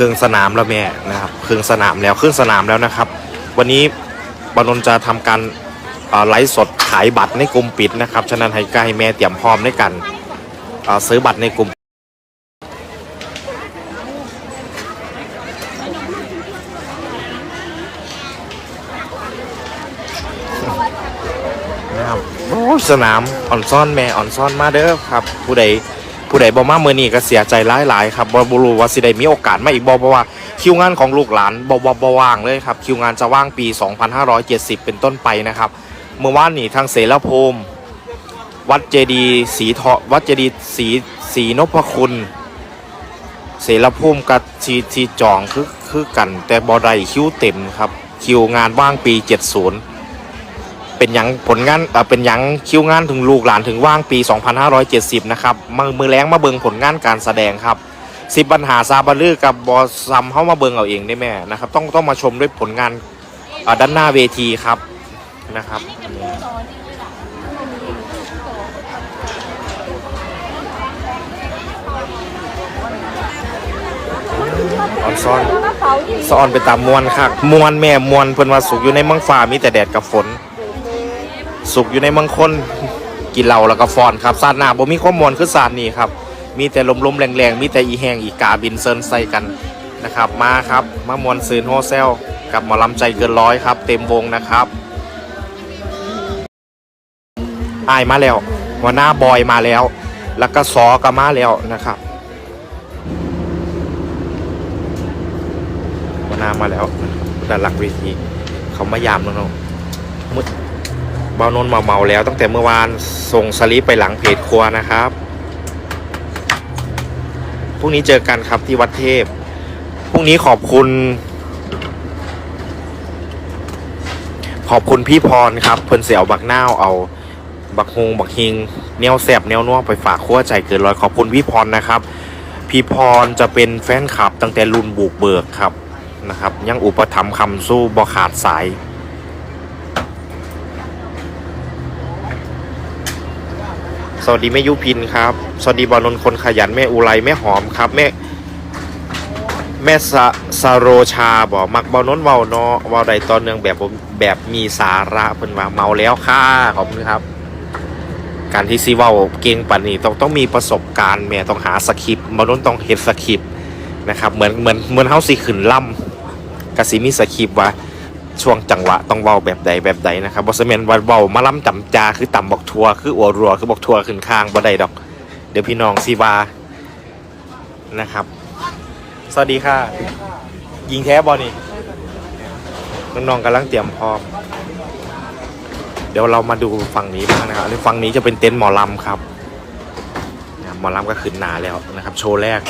รึ่งสนามแล้วแม่นะครับครึ่งสนามแล้วครึ่งสนามแล้วนะครับ วันนี้บานนจะทำการไลฟ์สดขายบัตรในกลุ่มปิดนะครับ ฉะนั้นให้ใกล้แม่เตรียมพร้อมในกันซื้อบัตรในกลุ่มนะครับโอ้สนามอ่อนซ่อนแม่อ่อนซ่อนมาเด้อครับ ผู้ใด ผู้ใดบ่มาเมื่อนี้ก็เสียใจหลายๆครับบ่บ่รู้ว่าสิได้มีโอกาสมาอีกบ่เพราะว่าคิวงานของลูกหลานบ่บ่บ่ว่างเลยครับคิวงานจะว่างปี 2570 เป็นต้นไปนะครับเมื่อวานนี้ทางเสรภูมิวัดเจดีย์ศรีทอวัดเจดีย์ศรีศรีนพคุณ เสรภูมิกับทีทีจองคือคือกัน แต่บ่ได้คิวเต็มครับคิวงานว่างปี 70 เป็นยังผลงานเป็นยังคิวงานถึงลูกหลานถึงว่างปี 2570 นะครับมือมือแรงมาเบิงผลงานการแสดงครับสิบปัญหาซาบาลือกับบอซัมเข้ามาเบิงเอาเองได้แม่นะครับ ต้องต้องมาชมด้วยผลงานด้านหน้าเวทีครับนะครับออนซ่อนสอนไปตามมวลค่ะมวลแม่มวลเพิ่นว่าสุกอยู่ในมังฟ้ามีแต่แดดกับฝน สุกอยู่ในเมังคนกินเหล้าแล้วก็ฟอนครับซาดหน้าบ่มีความมวลคือซาดนี้ครับ มีแต่ลมๆแรงๆ มีแต่อีแหงอีกาบินเซินใส่กันนะครับ มาครับ มามวลซืนโฮเซล กับหมอลำใจเกินร้อยครับ เต็มวงนะครับอายมาแล้วหัวหน้าบอยมาแล้ว แล้วก็ซอก็มาแล้วนะครับหัวหน้ามาแล้วด้านหลังเวทีเขามายามน้องๆมืด บานนท์เมาแล้ว ตั้งแต่เมื่อวานส่งสลิปไปหลังเพจครัวนะครับพรุ่งนี้เจอกันครับที่วัดเทพพรุ่งนี้ขอบคุณ ขอบคุณพี่พรครับ เพิ่นเสียวบักหน้าเอา บักฮงบักฮิงแนวแสบแนวนัวไปฝากขั้วใจเกินร้อยขอบคุณพี่พรนะครับ พี่พรจะเป็นแฟนคลับตั้งแต่รุ่นบุกเบิกครับนะครับ ยังอุปถัมภ์คำสู้บ่ขาดสาย วัสดีแม่ยุพินครับ สวัสดีบอลนนคนขยันแม่อุไรแม่หอมครับแม่แม่สสโรชาบอกมักบอลนนเวาเนาะเว้าใดตอนเนืองแบบแบบมีสาระเพิ่นว่าเมาแล้วค่ะขอบคุณครับ การที่ซีเว้าเก่งปานนี้ต้องต้องมีประสบการณ์แม่ต้องหาสคริปต์บอลนนต้องเฮ็ดสคริปต์นะครับเหมือนเหมือนเหมือนเฮาสิขึ้นล่ำกะสิมีสคริปต์ว่า ช่วงจังหวะต้องเว้าแบบใดแบบใดนะครับบอสเมนว่าเว้ามาล้ำจำจาคือต่ำบอกทัวคืออัวรัวคือบอกทัวขึ้นข้างบ่ได้ดอก เดี๋ยวพี่น้องซีวานะครับ สวัสดีค่ะ ยิงแท้บอนี่น้องๆกำลังเตรียมพร้อม เดี๋ยวเรามาดูฝั่งนี้บ้างนะครับฝั่งนี้จะเป็นเต็นท์หมอลำครับหมอลำก็ขึ้นหนาแล้วนะครับ โชว์แรก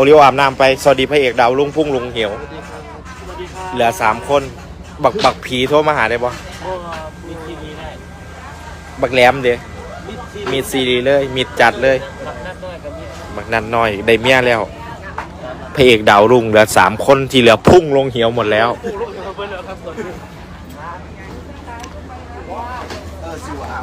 โอริโออาบน้ำไป สวัสดีพระเอกดาวลุงพุ่งลุงเหี่ยวเหลือสามคน บักบักผีโทรมาหาได้ปะบักแหลมเด้มิดซีมีซีรีส์เลย มีจัดเลยบักนันน้อยได้เมียแล้ว พระเอกดาวลุงเหลือสามคนที่เหลือพุ่งลงเหี่ยวหมดแล้วเออสิวเอา